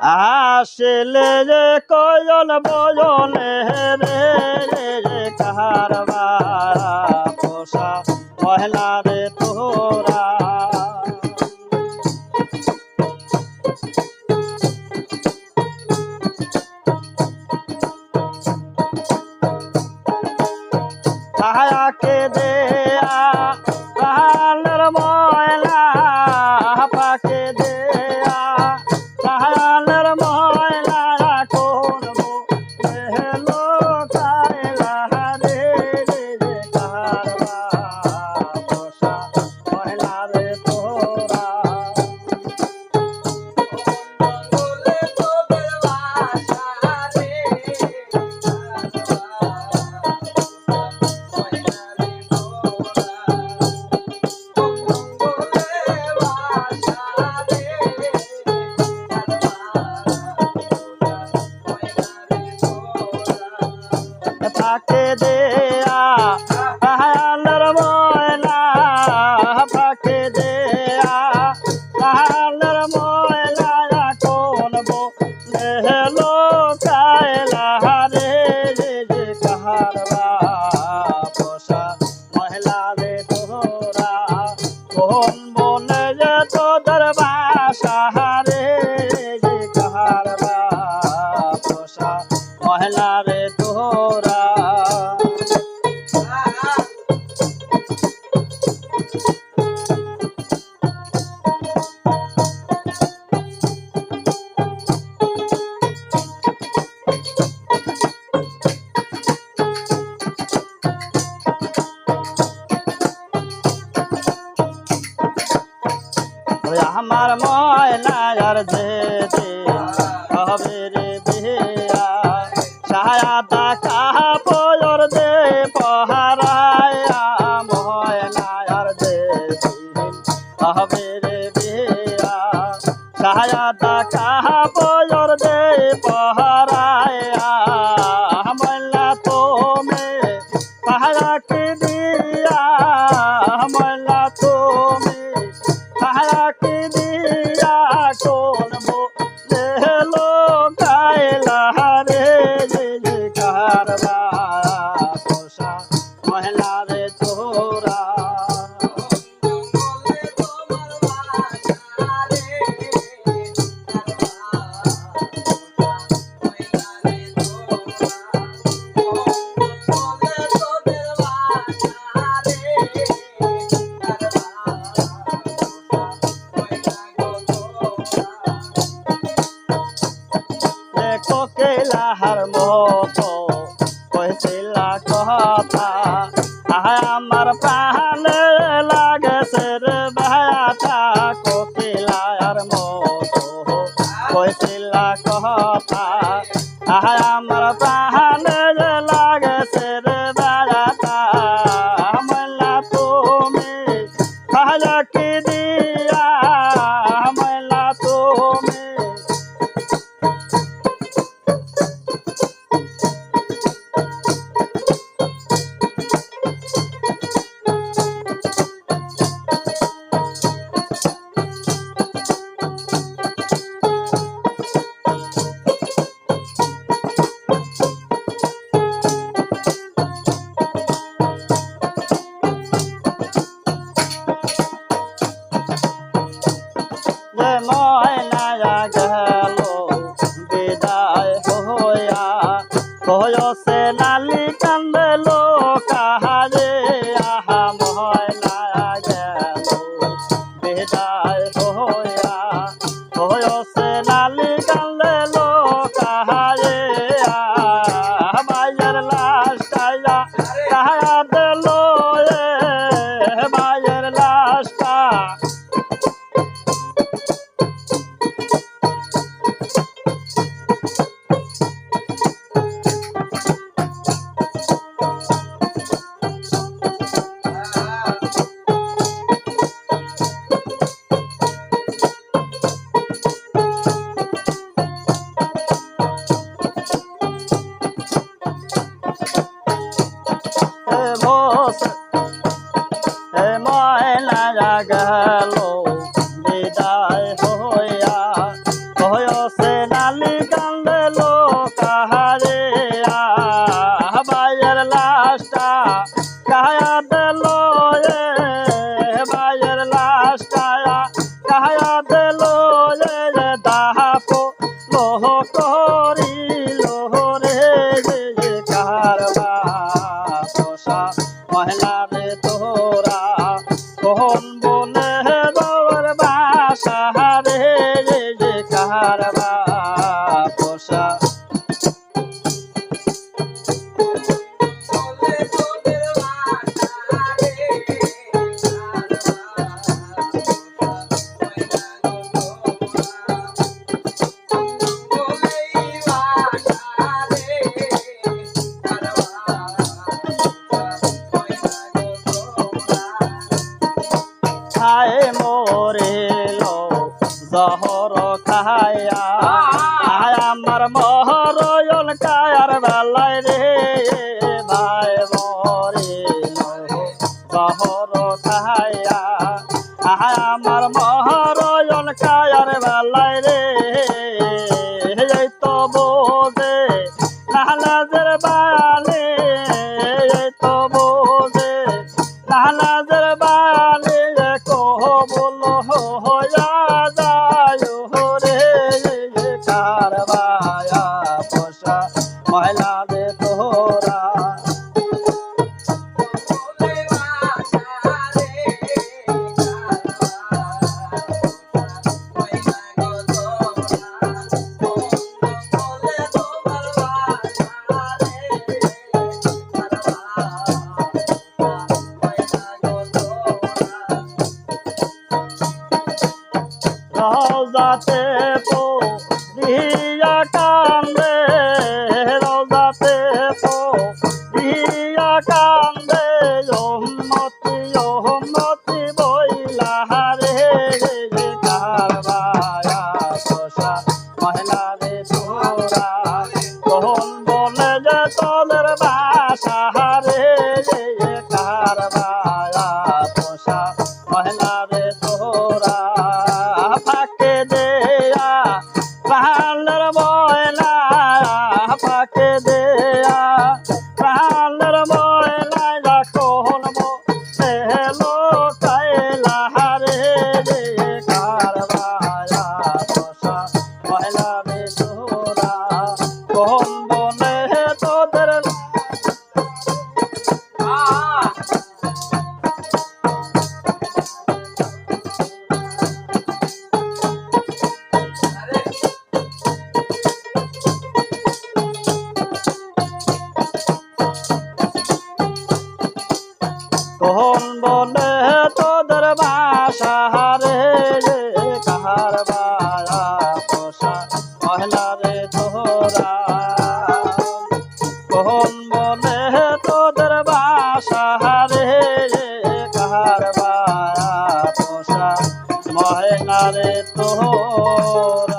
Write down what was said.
আসলে যে কয়ল বয়লে রে রে কাহার পোষা পহলা রে দেয়া তাহার ময়লা ফাঁকে দেয়া তাহার ময়লা কোন হেলো কায়লা রে রে রে কাহারবা মহিলা রে তোরা, কোন বনে যে তোদের বাসা রে রে কাহারবা পোষা মহিলা রে তোরা। ಕಾಪ প্রাণে লাগেছে রে ভায়াটা কোকিলার মতো কইছিলা কথা, আহা আমার প্রাণে লাগেছে রে ভায়াটা। মল্লা তুমি ভাজা কি রওজাতে